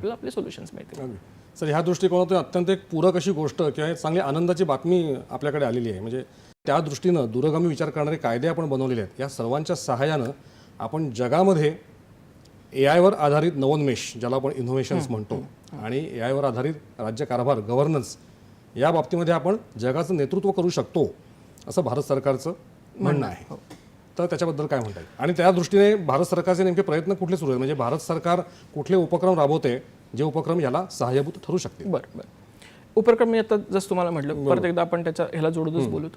आपल्याला आपले सोल्युशन्स मिळतील. सर ह्या दृष्टिकोनातून अत्यंत एक पूरक अशी गोष्ट किंवा एक चांगली आनंदाची बातमी आपल्याकडे आलेली आहे. म्हणजे त्या दृष्टीनं दूरगामी विचार करणारे कायदे आपण बनवलेले आहेत. या सर्वांच्या सहाय्यानं आपण जगामध्ये ए आयवर आधारित नवोन्मेष ज्याला आपण इनोव्हेशन्स म्हणतो आणि ए आयवर आधारित राज्य कारभार गव्हर्नन्स या बाबतीमध्ये आपण जगाचं नेतृत्व करू शकतो असं भारत सरकारचं म्हणणं आहे. तर त्याच्याबद्दल काय म्हणता येईल आणि त्या दृष्टीने भारत सरकारचे नेमके प्रयत्न कुठले सुरू आहेत? म्हणजे भारत सरकार कुठले उपक्रम राबवते जे उपक्रम याला सहाय्यभूत ठरू शकतील? बरं बरं. उपक्रम मी आता जसं तुम्हाला म्हटलं परत एकदा आपण त्याच्या ह्याला जोडूनच बोलूत.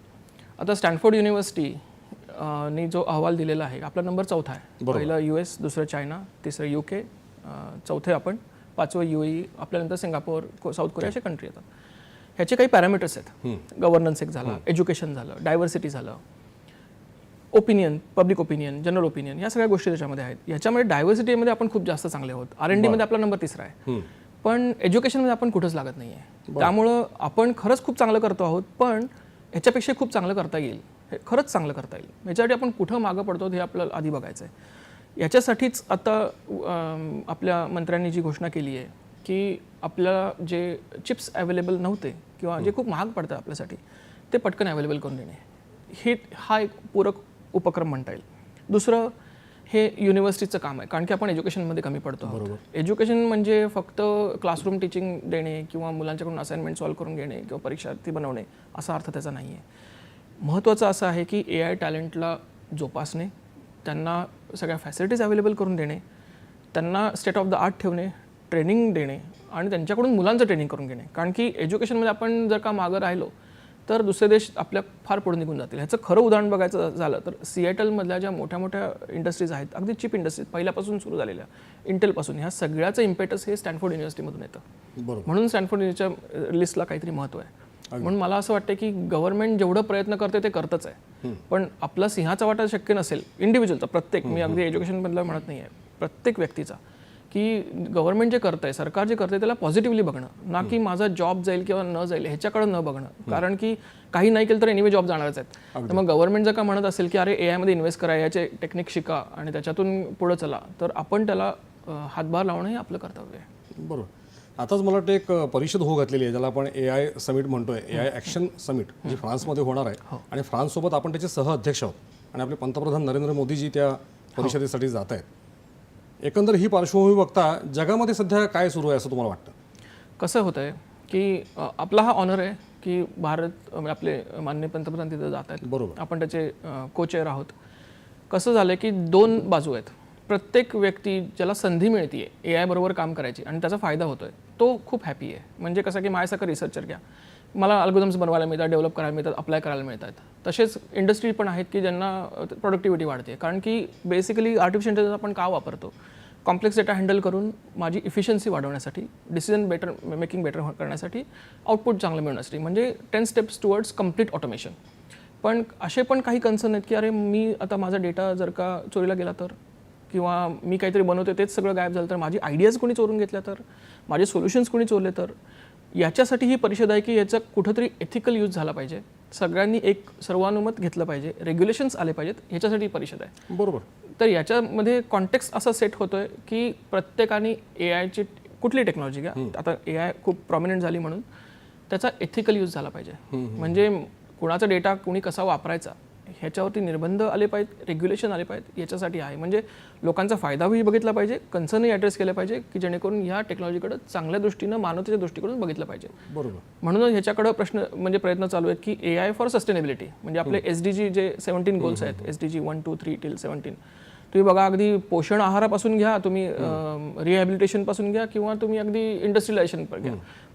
आता स्टॅनफोर्ड युनिव्हर्सिटी नी जो अहवाल दिलेला आहे आपला नंबर चौथा आहे. पहिलं यू एस दुसरं चायना तिसरं यू के चौथे आपण पाचवं यू ई आपल्यानंतर सिंगापूर साऊथ कोरिया असे कंट्री येतात. ह्याचे काही पॅरामीटर्स आहेत. गव्हर्नन्स एक झालं एज्युकेशन झालं डायव्हर्सिटी झालं opinion public opinion general opinion या सगळ्या गोष्टी त्याच्यामध्ये आहेत. याच्यामध्ये डायव्हर्सिटीमध्ये आपण खूप जास्त चांगले आहोत. आर एन डीमध्ये आपला नंबर तिसरा आहे. पण एज्युकेशनमध्ये आपण कुठंच लागत नाही आहे त्यामुळं आपण खरंच खूप चांगलं करतो आहोत पण ह्याच्यापेक्षा खूप चांगलं करता येईल. हे खरंच चांगलं करता येईल. ह्याच्यासाठी आपण कुठं मागं पडतो हे आपल्याला आधी बघायचं आहे याच्यासाठीच आता आपल्या मंत्र्यांनी जी घोषणा केली आहे की आपल्याला जे चिप्स अवेलेबल नव्हते किंवा जे खूप महाग पडतं आपल्यासाठी ते पटकन अवेलेबल करून देणे. हे हा एक पूरक उपक्रम म्हणता येईल. दुसरं हे युनिव्हर्सिटीचं काम आहे कारण की आपण एज्युकेशनमध्ये कमी पडतो एज्युकेशन म्हणजे फक्त क्लासरूम टीचिंग देणे किंवा मुलांच्याकडून असाइनमेंट सॉल्व्ह करून घेणे किंवा परीक्षार्थी बनवणे असा अर्थ त्याचा नाही आहे महत्त्वाचं असं आहे की ए आय टॅलेंटला जोपासणे त्यांना सगळ्या फॅसिलिटीज अवेलेबल करून देणे त्यांना स्टेट ऑफ द आर्ट ठेवणे ट्रेनिंग देणे आणि त्यांच्याकडून मुलांचं ट्रेनिंग करून घेणे. कारण की एज्युकेशनमध्ये आपण जर का मागं राहिलो तर दुसरे देश आपल्या फार पुढे निघून जातील. ह्याचं खरं उदाहरण बघायचं झालं तर सिएटलमधल्या ज्या मोठ्या मोठ्या इंडस्ट्रीज आहेत अगदी चिप इंडस्ट्रीज पहिल्यापासून सुरू झालेल्या इंटेलपासून ह्या सगळ्याचं इम्पेटस हे स्टॅनफोर्ड युनिव्हर्सिटीमधून येतं. म्हणून स्टॅनफोर्ड युनिव्हर्सिटीच्या लिस्टला काहीतरी महत्त्व आहे. म्हणून मला असं वाटतं की गव्हर्नमेंट जेवढं प्रयत्न करते ते करतच आहे. पण आपला सिंहाचा वाटा शक्य नसेल इंडिव्हिज्युअलचा प्रत्येक मी अगदी एज्युकेशनमधलं म्हणत नाही आहे प्रत्येक व्यक्तीचा. की गव्हर्नमेंट जे करतंय सरकार जे करतंय त्याला पॉझिटिव्हली बघणं. ना की माझा जॉब जाईल किंवा न जाईल ह्याच्याकडे न बघणं. कारण की काही नाही केलं तर एनिवे जॉब जाणारच आहेत. तर मग गव्हर्नमेंट जर का म्हणत असेल की अरे ए आयमध्ये इन्व्हेस्ट करा याचे टेक्निक शिका आणि त्याच्यातून पुढे चला तर आपण त्याला हातभार लावणं हे आपलं कर्तव्य आहे. बरोबर. आताच मला वाटतं एक परिषद होऊ घातलेली आहे ज्याला आपण ए आय समिट म्हणतोय ए आय ॲक्शन समिट जी फ्रान्समध्ये होणार आहे. आणि फ्रान्ससोबत आपण त्याचे सह अध्यक्ष आहोत. आणि आपले पंतप्रधान नरेंद्र मोदीजी त्या परिषदेसाठी जात आहेत एकंदर ही पार्श्वभूमी बघता जगामध्ये सध्या काय सुरू आहे असं तुम्हाला वाटतं? कसं होतं आहे की आपला हा ऑनर आहे की भारत अ, आपले मान्य पंतप्रधान तिथं जात आहेत. बरोबर. आपण त्याचे को चेअर आहोत. कसं झालं की दोन बाजू आहेत. प्रत्येक व्यक्ती ज्याला संधी मिळते ए आय बरोबर काम करायची आणि त्याचा फायदा होतोय तो खूप हॅपी आहे. म्हणजे कसं की माझ्यासारखं रिसर्चर घ्या. मला अल्गोदम्स बनवायला मिळतात डेव्हलप करायला मिळतात अप्लाय करायला मिळतात. तसेच इंडस्ट्री पण आहेत की ज्यांना प्रोडक्टिव्हिटी वाढते. कारण की बेसिकली आर्टिफिशियल इंटेलिजन्स आपण का वापरतो? कॉम्प्लेक्स डेटा हँडल करून माझी इफिशियन्सी वाढवण्यासाठी डिसिजन बेटर मेकिंग बेटर करण्यासाठी आउटपुट चांगलं मिळवण्यासाठी म्हणजे ten steps towards complete automation पण असे पण काही कन्सर्न आहेत की अरे मी आता माझा डेटा जर का चोरीला गेला तर? किंवा मी काहीतरी बनवते तेच सगळं गायब झालं तर? माझी आयडियाज कोणी चोरून घेतल्या तर? माझे सोल्युशन्स कोणी चोरले तर? याच्यासाठी ही परिषद आहे की याचा कुठंतरी एथिकल यूज झाला पाहिजे. सगळ्यांनी एक सर्वानुमत घेतलं पाहिजे. रेग्युलेशन्स आले पाहिजेत. ह्याच्यासाठी ही परिषद आहे. बरोबर. तर याच्यामध्ये कॉन्टेक्स्ट असा सेट होतोय की प्रत्येकाने ए आयची कुठली टेक्नॉलॉजी घ्या. आता ए आय खूप प्रॉमिनंट झाली म्हणून. त्याचा एथिकल यूज झाला पाहिजे. म्हणजे कुणाचा डेटा कुणी कसा वापरायचा? ह्याच्यावरती निर्बंध आले पाहिजेत रेग्युलेशन आले पाहिजेत याच्यासाठी आहे. म्हणजे लोकांचा फायदाही बघितला पाहिजे कन्सर्नही ॲड्रेस केले पाहिजे की जेणेकरून ह्या टेक्नॉलॉजीकडे चांगल्या दृष्टीनं मानवतेच्या दृष्टीकडून बघितलं पाहिजे. बरोबर. म्हणूनच ह्याच्याकडे प्रश्न म्हणजे प्रयत्न चालू आहेत की ए आय फॉर सस्टेनेबिलिटी म्हणजे आपले एस डी जी जे सेव्हन्टीन गोल्स आहेत S D G one two three till seventeen तुम्ही बघा अगदी पोषण आहारापासून घ्या तुम्ही रिहॅबिलिटेशनपासून घ्या किंवा तुम्ही अगदी इंडस्ट्रियलायझेशन पण घ्या.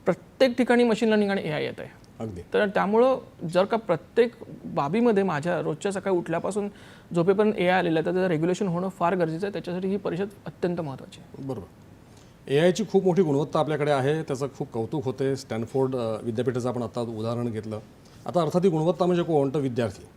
प्रत्येक ठिकाणी मशीन लर्निंग आणि ए आय येत आहे. अगदी. तर त्यामुळं जर का प्रत्येक बाबीमध्ये माझ्या रोजच्या सकाळी उठल्यापासून झोपेपर्यंत ए आय आलेलं आहे तर त्याचं रेग्युलेशन होणं फार गरजेचं आहे. त्याच्यासाठी ही परिषद अत्यंत महत्त्वाची आहे. बरोबर. ए आयची खूप मोठी गुणवत्ता आपल्याकडे आहे. त्याचं खूप कौतुक होते. स्टॅनफोर्ड विद्यापीठाचं आपण आता उदाहरण घेतलं. आता अर्थात ही गुणवत्ता म्हणजे कोण? तर विद्यार्थी.